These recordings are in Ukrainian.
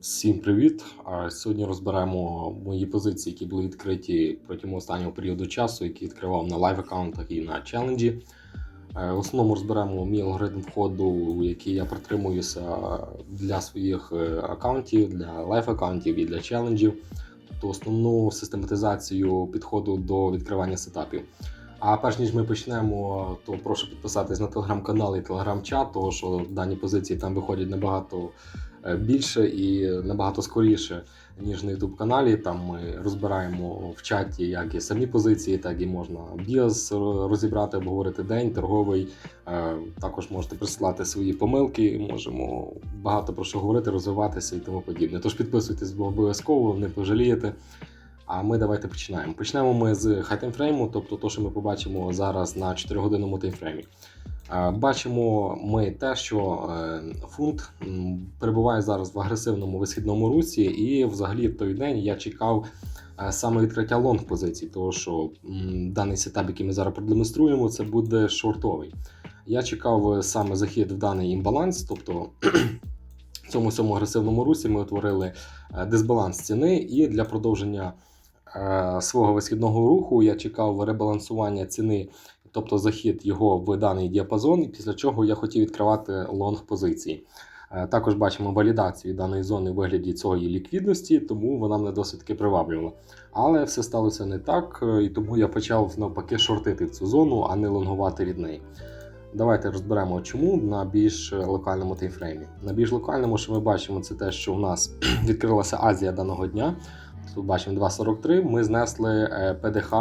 Всім привіт! Сьогодні розберемо мої позиції, які були відкриті протягом останнього періоду часу, які відкривав на лайв аккаунтах і на челенджі. Е, В основному розберемо мій алгоритм входу, який я притримуюся для своїх е, аккаунтів, для лайв аккаунтів і для челенджів, тобто основну систематизацію підходу до відкривання сетапів. А перш ніж ми почнемо, то прошу підписатись на телеграм-канал і телеграм-чат, тому що дані позиції там виходять набагато більше і набагато скоріше, ніж на youtube каналі. Там ми розбираємо в чаті як і самі позиції, так і можна біас розібрати, обговорити день, торговий. Е, Також можете присилати свої помилки, можемо багато про що говорити, розвиватися і тому подібне. Тож підписуйтесь бо обов'язково, не пожалієте. А ми давайте починаємо. Почнемо ми з хай-таймфрейму, тобто то, що ми побачимо зараз на 4-годинному таймфреймі. Бачимо ми те, що е, фунт перебуває зараз в агресивному висхідному русі, і взагалі в той день я чекав е, саме відкриття лонг позицій, тому що даний сетап, який ми зараз продемонструємо, це буде шортовий. Я чекав е, саме захід в даний імбаланс, тобто в цьому всьому агресивному русі ми утворили дисбаланс ціни, і для продовження свого висхідного руху я чекав ребалансування ціни, тобто захід його в даний діапазон, після чого я хотів відкривати лонг позиції. Е, Також бачимо валідацію даної зони в вигляді цієї ліквідності, тому вона мене досить таки приваблювала. Але все сталося не так, е, і тому я почав навпаки шортити в цю зону, а не лонгувати від неї. Давайте розберемо, чому на більш локальному таймфреймі. На більш локальному, що ми бачимо, це те, що в нас відкрилася Азія даного дня. Тут бачимо 2.43. Ми знесли е, ПДХ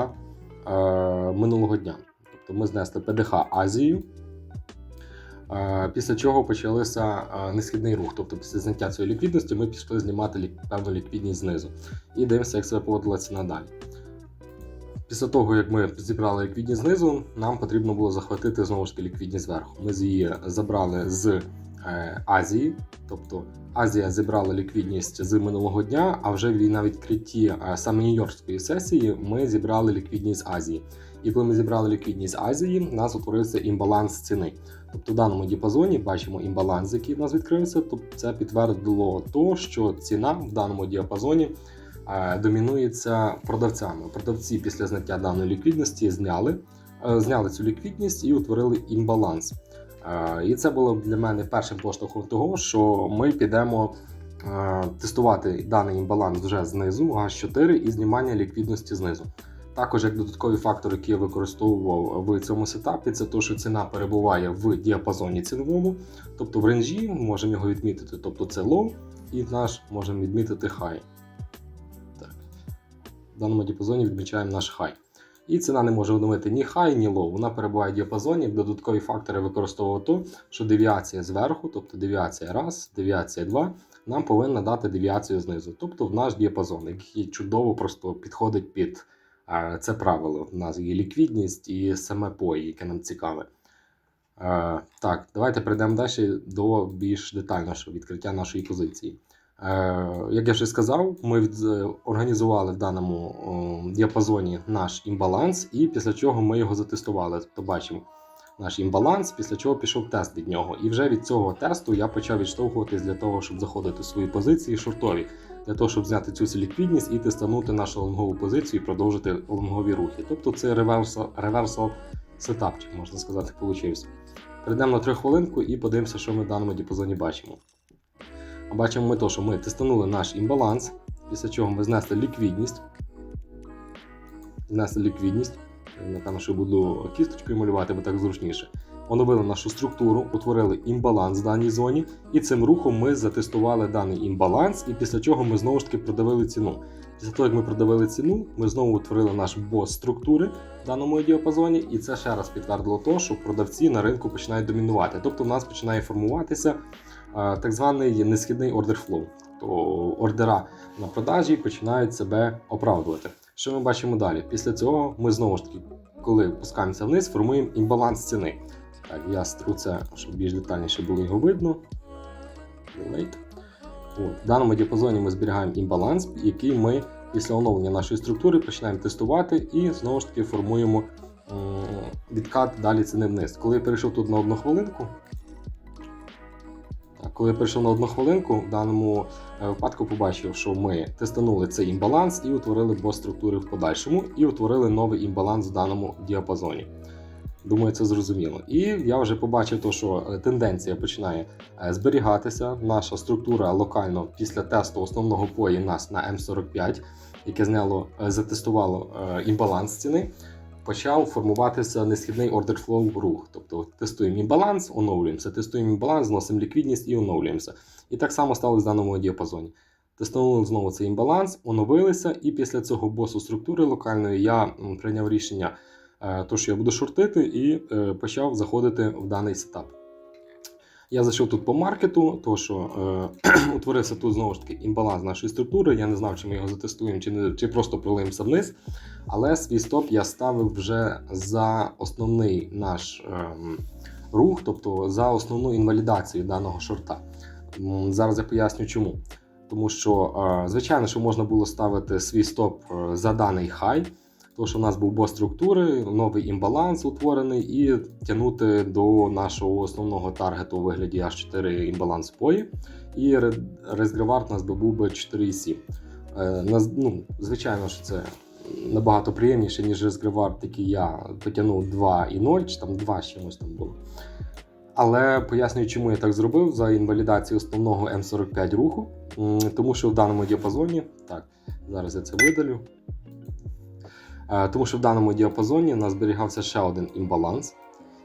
минулого дня. Тобто ми знесли ПДХ Азію. Е, Після чого почалися е, несхідний рух. Тобто, після зняття цієї ліквідності ми пішли знімати певну ліквідність знизу. І дивимося, як себе поводила ціна далі. Після того, як ми зібрали ліквідність знизу, нам потрібно було захватити знову ж таки ліквідність зверху. Ми її забрали з Азії, тобто Азія зібрала ліквідність з минулого дня, а вже на відкритті е, саме Нью-Йоркської сесії ми зібрали ліквідність Азії. І коли ми зібрали ліквідність Азії, у нас утворився імбаланс ціни. Тобто в даному діапазоні бачимо імбаланс, який в нас відкрився. Тобто це підтвердило то, що ціна в даному діапазоні е, домінується продавцями. Продавці після зняття даної ліквідності зняли, е, зняли цю ліквідність і утворили імбаланс. Е, І це було для мене першим поштовхом того, що ми підемо е, тестувати даний імбаланс вже знизу, H4 і знімання ліквідності знизу. Також як додатковий фактор, який я використовував в цьому сетапі, це те, що ціна перебуває в діапазоні ціновому, тобто в ренжі можемо його відмітити, тобто це low, і наш можемо відмітити high. Так. В даному діапазоні відмічаємо наш high. І ціна не може обновити ні high, ні low. Вона перебуває в діапазоні. Додаткові фактори використовував то, що девіація зверху, тобто девіація 1, девіація 2, нам повинна дати девіацію знизу, тобто в наш діапазон, який чудово просто підходить під е, це правило. У нас є ліквідність і саме пої, яке нам цікаве. Е, Так, давайте перейдемо далі до більш детального відкриття нашої позиції. Е, Як я вже сказав, ми е, організували в даному діапазоні наш імбаланс, і після чого ми його затестували. Тобто бачимо наш імбаланс, після чого пішов тест від нього. І вже від цього тесту я почав відштовхуватись для того, щоб заходити в свої позиції шортові, для того, щоб зняти цю ліквідність і тестанути нашу лонгову позицію і продовжити лонгові рухи. Тобто це реверсал, сетапчик, можна сказати, получився. Перейдемо на 3 хвилинку і подивимося, що ми в даному діапазоні бачимо. Бачимо ми то, що ми тестанули наш імбаланс, після чого ми знесли ліквідність. Знесли ліквідність. Напевно, що буду кісточкою малювати, бо так зручніше. Оновили нашу структуру, утворили імбаланс в даній зоні, і цим рухом ми затестували даний імбаланс, і після чого ми знову ж таки продавили ціну. Після того, як ми продавили ціну, ми знову утворили наш бос структури в даному діапазоні, і це ще раз підтвердило те, що продавці на ринку починають домінувати. Тобто в нас починає формуватися е, так званий несхідний ордер флоу. То ордера на продажі починають себе оправдувати. Що ми бачимо далі? Після цього ми знову ж таки, коли пускаємося вниз, формуємо імбаланс ціни. Так, я стру це, щоб більш детальніше було його видно. От, в даному діапазоні ми зберігаємо імбаланс, який ми після оновлення нашої структури починаємо тестувати і знову ж таки формуємо відкат далі ціни вниз. Коли я перейшов тут на одну хвилинку, коли я прийшов на одну хвилинку, в даному е, випадку побачив, що ми тестанули цей імбаланс і утворили бос структури в подальшому, і утворили новий імбаланс в даному діапазоні. Думаю, це зрозуміло. І я вже побачив, то, що е, тенденція починає е, зберігатися. Наша структура локально після тесту основного пої нас на М45, яке зняло, затестувало імбаланс ціни, почав формуватися несхідний order flow рух. Тобто тестуємо імбаланс, оновлюємося, тестуємо імбаланс, зносимо ліквідність і оновлюємося. І так само сталося в даному діапазоні. Тестували знову цей імбаланс, оновилися, і після цього босу структури локальної я прийняв рішення, е, то, що я буду шортити, і е, почав заходити в даний сетап. Я зайшов тут по маркету, то що е, утворився тут знову ж таки імбаланс нашої структури. Я не знав, чи ми його затестуємо, чи, не, чи просто пролиємося вниз. Але свій стоп я ставив вже за основний наш ем, рух, тобто за основну інвалідацію даного шорта. Зараз я поясню чому. Тому що, е, звичайно, що можна було ставити свій стоп е, за даний хай, тому що в нас був бос структури, новий імбаланс утворений, і тягнути до нашого основного таргету у вигляді H4 імбаланс пої. І резгревард у нас би був би 4,7. Е, ну, звичайно, що це набагато приємніше, ніж резгревард, який я потягнув 2,0 чи там 2 з чимось там було. Але пояснюю, чому я так зробив за інвалідацію основного М45 руху. Тому що в даному діапазоні, так, зараз я це видалю. Е, Тому що в даному діапазоні у нас зберігався ще один імбаланс,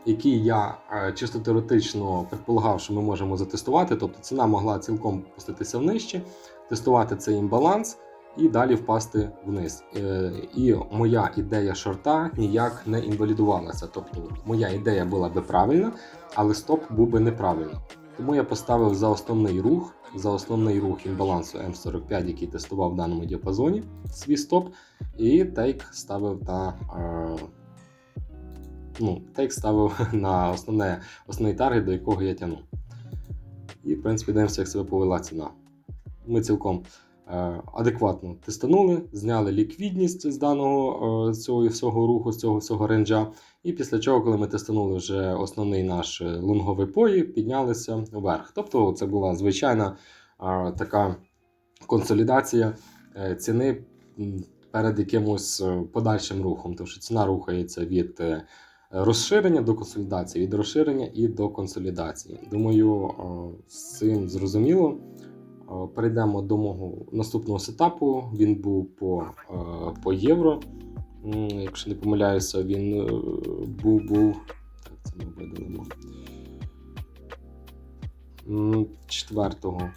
який я е, чисто теоретично предполагав, що ми можемо затестувати. Тобто ціна могла цілком опуститися внижче, тестувати цей імбаланс і далі впасти вниз. Е, І моя ідея шорта ніяк не інвалідувалася. Тобто моя ідея була би правильна, але стоп був би неправильний. Тому я поставив за основний рух, за основний рух імбалансу М45, який тестував в даному діапазоні, свій стоп, і тейк ставив на. Е, ну, тейк ставив на основне, основний таргет, до якого я тягнув. І, в принципі, дивимося, як себе повела ціна. Ми цілком е, адекватно тестанули, зняли ліквідність з даного е, цього всього руху, з цього всього ренджа. І після чого, коли ми тестанули вже основний наш е, лонговий пої, піднялися вверх. Тобто це була звичайна е, така консолідація е, ціни перед якимось е, подальшим рухом. Тому що ціна рухається від розширення до консолідації, від розширення і до консолідації. Думаю, з цим зрозуміло. Перейдемо до мого наступного сетапу. Він був по, по євро. Якщо не помиляюся, він е, був був. Так, це ми видалимо. М, Четвертого.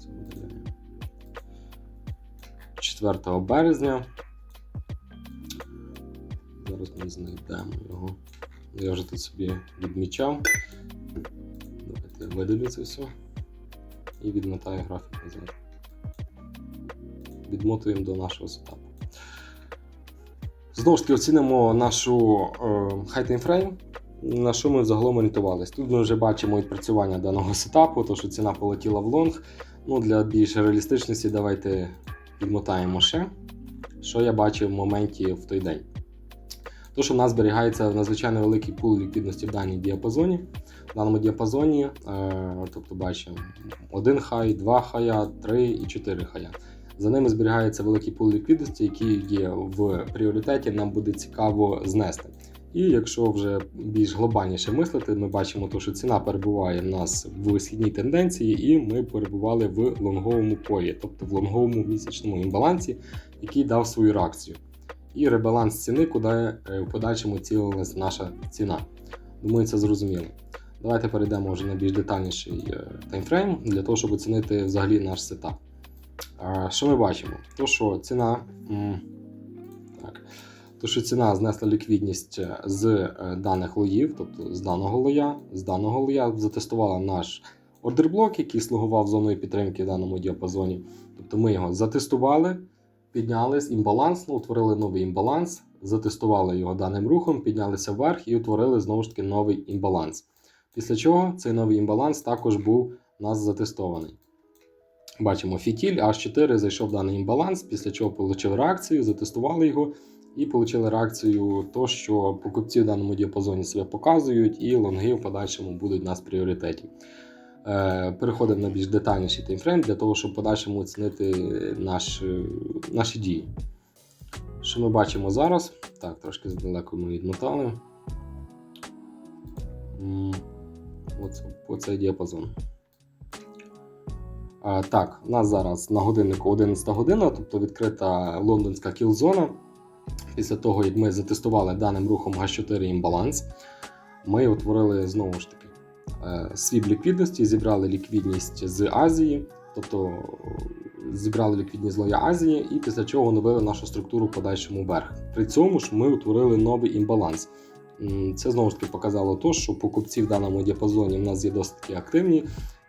Це видаляємо. 4 березня. Зараз ми знайдемо його. Я вже тут собі відмічав. Давайте я видалю це все. І відмотаю графік назад. Відмотуємо до нашого сетапу. Знову ж таки, оцінимо нашу е, high time frame, на що ми взагалом орієнтувалися. Тут ми вже бачимо відпрацювання даного сетапу, то що ціна полетіла в лонг. Ну, для більш реалістичності давайте відмотаємо ще, що я бачив в моменті в той день. То, що в нас зберігається надзвичайно великий пул ліквідності в даній діапазоні. В даному діапазоні, е, тобто бачимо один хай, два хая, три і чотири хая. За ними зберігається великий пул ліквідності, який є в пріоритеті, нам буде цікаво знести. І якщо вже більш глобальніше мислити, ми бачимо, то, що ціна перебуває в нас в східній тенденції, і ми перебували в лонговому пої, тобто в лонговому місячному імбалансі, який дав свою реакцію. І ребаланс ціни, куди е, в подальшому цілилась наша ціна. Думаю, це зрозуміло. Давайте перейдемо вже на більш детальніший е, таймфрейм для того, щоб оцінити взагалі наш сетап. Що ми бачимо? То, що ціна. Так, то, що ціна знесла ліквідність е, з е, даних лоїв, тобто з даного лоя, з даного лоя затестувала наш ордерблок, який слугував зоною підтримки в даному діапазоні. Тобто ми його затестували, піднялись імбалансно, утворили новий імбаланс, затестували його даним рухом, піднялися вверх і утворили знову ж таки новий імбаланс. Після чого цей новий імбаланс також був у нас затестований. Бачимо, фітіль H4 зайшов даний імбаланс, після чого отримав реакцію, затестували його і отримали реакцію, то, що покупці в даному діапазоні себе показують, і лонги в подальшому будуть у нас в пріоритеті. Е, Переходимо на більш детальніший таймфрейм для того, щоб в подальшому оцінити наш, е, наші дії. Що ми бачимо зараз? Так, трошки здалеку ми відмотали. Оце, оцей діапазон. А, так, у нас зараз на годиннику 11 година, тобто відкрита лондонська кілзона. Після того, як ми затестували даним рухом H4 імбаланс, ми утворили знову ж таки е, свіп ліквідності, зібрали ліквідність з Азії, тобто е, зібрали ліквідність з Лоя Азії, і після чого оновили нашу структуру в подальшому вверх. При цьому ж ми утворили новий імбаланс. Це знову ж таки показало то, що покупці в даному діапазоні в нас є досить активні,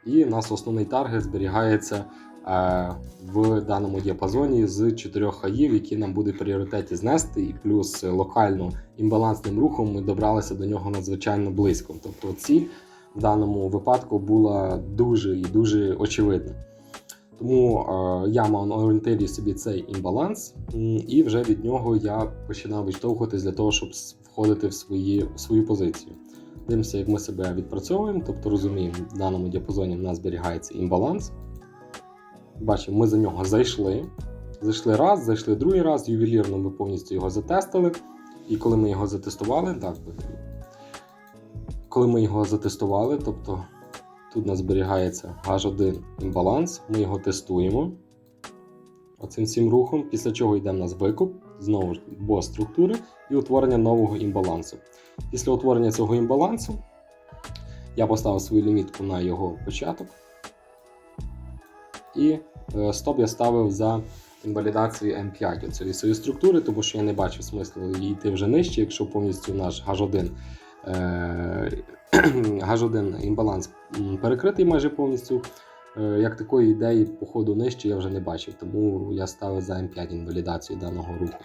і у нас основний таргет зберігається е, в даному діапазоні з 4 хаїв, які нам буде пріоритеті знести, і плюс локально імбалансним рухом ми добралися до нього надзвичайно близько. Тобто ціль в даному випадку була дуже і дуже очевидна. Тому е, я мав на орієнтирі собі цей імбаланс, і вже від нього я починав відштовхуватись для того, щоб входити в, свої, в свою позицію. Дивимося, як ми себе відпрацьовуємо, тобто розуміємо, в даному діапазоні в нас зберігається імбаланс. Бачимо, ми за нього зайшли. Зайшли раз, зайшли другий раз, ювелірно ми повністю його затестили. І коли ми його затестували, так, коли ми його затестували, тобто тут у нас зберігається H1 імбаланс, ми його тестуємо оцим всім рухом, після чого йде в нас викуп, знову ж бо структури і утворення нового імбалансу. Після утворення цього імбалансу я поставив свою лімітку на його початок. І е, стоп я ставив за інвалідацією М5 цієї своєї структури, тому що я не бачив смислу йти вже нижче, якщо повністю наш H1 е, H1 імбаланс перекритий майже повністю. Е, Як такої ідеї по ходу нижче я вже не бачив, тому я ставив за М5 інвалідацію даного руху.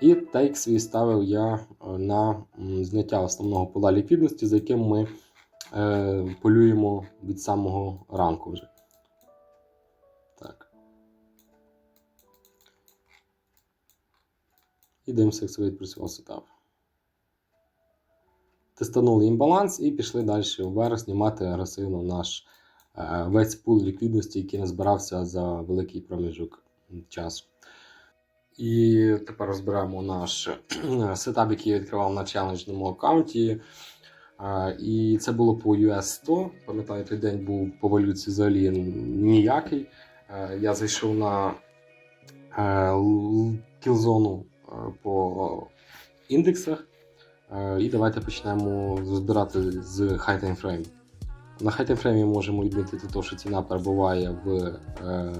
І тейк свій ставив я е, на зняття основного пола ліквідності, за яким ми е, полюємо від самого ранку вже. Так. І дивимося, як це відпрацював сетап. Тестанули імбаланс і пішли далі вверх знімати агресивно наш весь пул ліквідності, який назбирався за великий проміжок часу. І тепер розберемо наш сетап, який я відкривав на челенджному аккаунті. Е, І це було по US 100. Пам'ятаю, той день був по валюці взагалі ніякий. Е, Я зайшов на е, кілзону е, по індексах. Е, І давайте почнемо розбирати з High Time Frame. На Time можемо відмітити те, що ціна перебуває в е,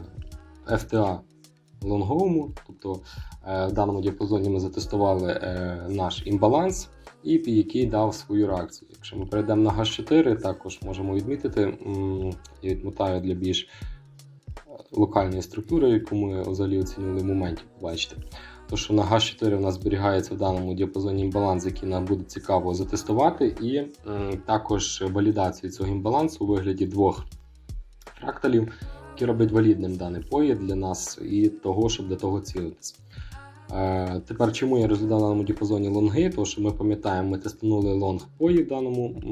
FTA лонговому, тобто е, в даному діапазоні ми затестували е, наш імбаланс, і який дав свою реакцію. Якщо ми перейдемо на H4, також можемо відмітити, я відмотаю для більш локальної структури, яку ми взагалі оцінили в моменті, побачите. То, що на H4 у нас зберігається в даному діапазоні імбаланс, який нам буде цікаво затестувати, і також валідацію цього імбалансу у вигляді двох фракталів, які роблять валідним даний поїд для нас і того, щоб до того цілитися. Е, тепер чому я розглядав в даному діапазоні лонги? Тому що ми пам'ятаємо, ми тестанули лонг поїд в даному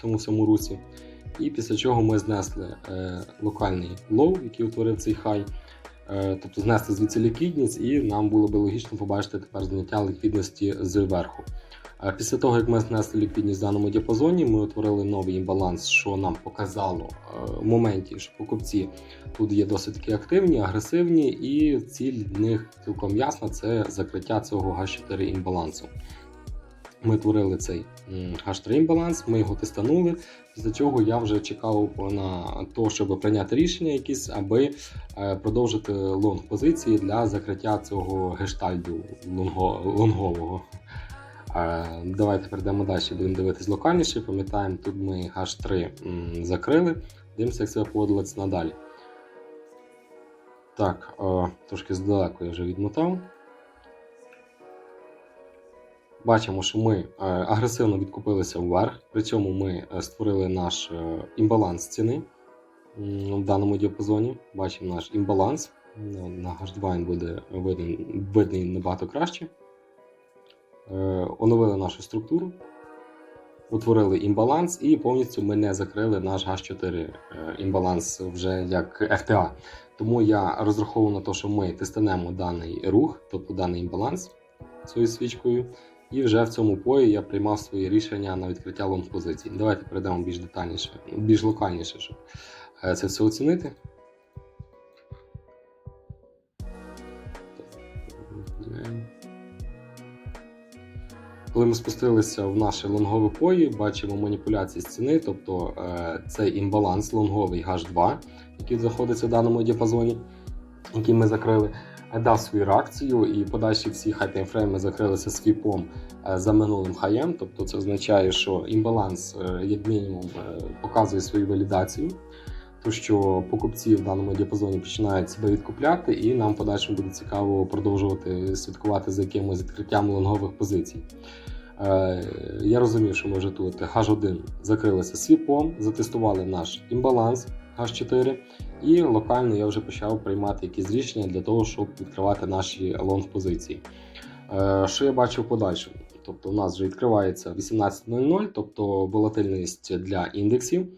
цьому всьому русі. І після чого ми знесли е, локальний лоу, який утворив цей хай. Е, тобто знести звідси ліквідність, і нам було би логічно побачити тепер зняття ліквідності зверху. Е, Після того, як ми знесли ліквідність в даному діапазоні, ми утворили новий імбаланс, що нам показало е, в моменті, що покупці тут є досить таки активні, агресивні, і ціль в них цілком ясна це закриття цього H4 імбалансу. Ми творили цей м, H3 імбаланс, ми його тестанули. Після чого я вже чекав на те, щоб прийняти рішення якісь, аби е, продовжити лонг позиції для закриття цього гештальду лонгового. Е, Давайте перейдемо далі, будемо дивитись локальніше. Пам'ятаємо, тут ми H3 закрили. Дивимося, як себе поводилось надалі. Так, е, трошки здалеку я вже відмотав. Бачимо, що ми е, агресивно відкупилися вверх. При цьому ми е, створили наш е, імбаланс ціни в даному діапазоні. Бачимо наш імбаланс. Ну, На H2 буде видний, видний набагато краще. Оновили нашу структуру. утворили імбаланс, і повністю ми не закрили наш GAS4 е, імбаланс вже як FTA. Тому я розраховую на те, що ми тестанемо даний рух, тобто даний імбаланс цією свічкою. І вже в цьому пої я приймав свої рішення на відкриття лонг позицій. Давайте перейдемо більш детальніше, більш локальніше, щоб е, це все оцінити. Коли ми спустилися в наше лонгове пої, бачимо маніпуляції з ціни, тобто е, цей імбаланс лонговий H2, який знаходиться в даному діапазоні, який ми закрили, дав свою реакцію, і подальші всі хай-таймфрейми закрилися свіпом е, за минулим хаєм. Тобто це означає, що імбаланс, е, як мінімум, е, показує свою валідацію. То що покупці в даному діапазоні починають себе відкупляти, і нам в подальшому буде цікаво продовжувати слідкувати за якимось відкриттям лонгових позицій. Я розумів, що ми вже тут H1 закрилися свіпом, затестували наш імбаланс H4, і локально я вже почав приймати якісь рішення для того, щоб відкривати наші лонг позиції. Е, що я бачив подальшому? Тобто, у нас вже відкривається 18.00, тобто волатильність для індексів.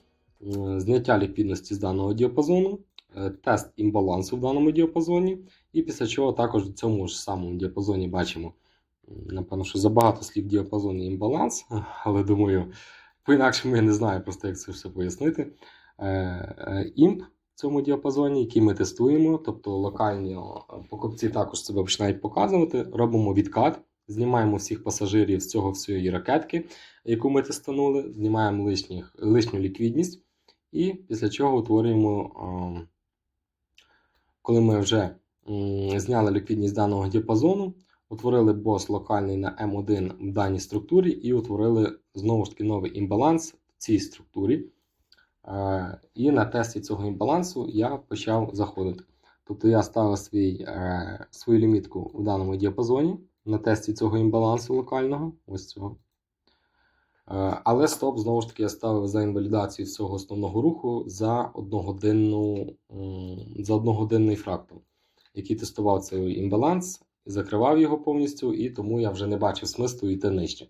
Зняття ліквідності з даного діапазону, е, тест імбалансу в даному діапазоні, і після чого також в цьому ж самому діапазоні бачимо, напевно, що забагато слів в діапазоні імбаланс, але думаю, по-інакшому я не знаю просто, як це все пояснити. Е, е, Імп в цьому діапазоні, який ми тестуємо, тобто локальні покупці також себе починають показувати, робимо відкат. Знімаємо всіх пасажирів з цього всієї ракетки, яку ми тестанули, знімаємо лишніх, лишню ліквідність, і після чого утворюємо, коли ми вже зняли ліквідність даного діапазону, утворили бос локальний на М1 в даній структурі і утворили знову ж таки новий імбаланс в цій структурі. І на тесті цього імбалансу я почав заходити. Тобто я ставив свій, е, свою лімітку в даному діапазоні на тесті цього імбалансу локального. Ось цього. Е, Але стоп, знову ж таки, я ставив за інвалідацію цього основного руху за одногодинну, за одногодинний фрактал, який тестував цей імбаланс, закривав його повністю, і тому я вже не бачив смислу йти нижче.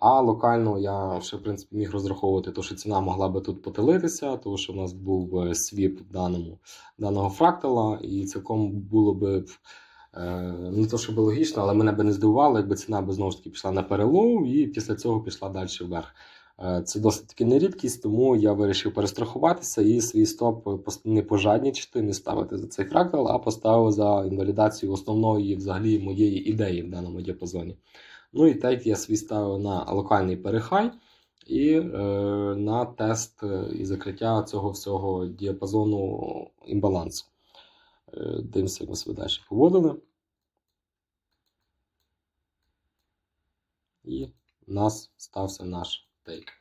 А локально я ще в принципі міг розраховувати, то, що ціна могла би тут потилитися, тому що в нас був е, свіп даному, даного фрактала, і цілком було би е, не то, щоб логічно, але мене би не здивувало, якби ціна би знову ж таки пішла на перелов і після цього пішла далі вверх. Е, Це досить таки не рідкість, тому я вирішив перестрахуватися і свій стоп не пожаднічити, не ставити за цей фрактал, а поставив за інвалідацію основної взагалі моєї ідеї в даному діапазоні. Ну і так я свій ставив на локальний перехай і е, на тест е, і закриття цього всього діапазону імбалансу. Е, Дивимося, як ми себе далі поводили. І в нас стався наш тейк.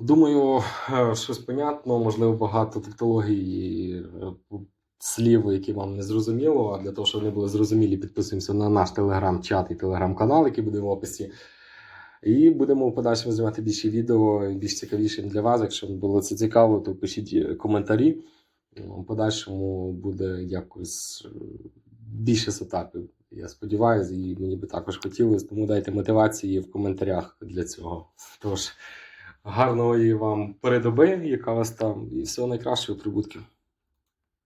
Думаю, е, щось понятно, можливо, багато тавтологій е, слів, які вам не зрозуміло. А для того, щоб вони були зрозумілі, підписуємося на наш телеграм-чат і телеграм-канал, який буде в описі. І будемо в подальшому знімати більше відео, більш цікавішим для вас. Якщо було це цікаво, то пишіть е, коментарі. В подальшому буде якось е, більше сетапів. Я сподіваюся, і мені би також хотілося, тому дайте мотивації в коментарях для цього. Тож, гарної вам передоби, яка вас там, і всього найкращого прибутків.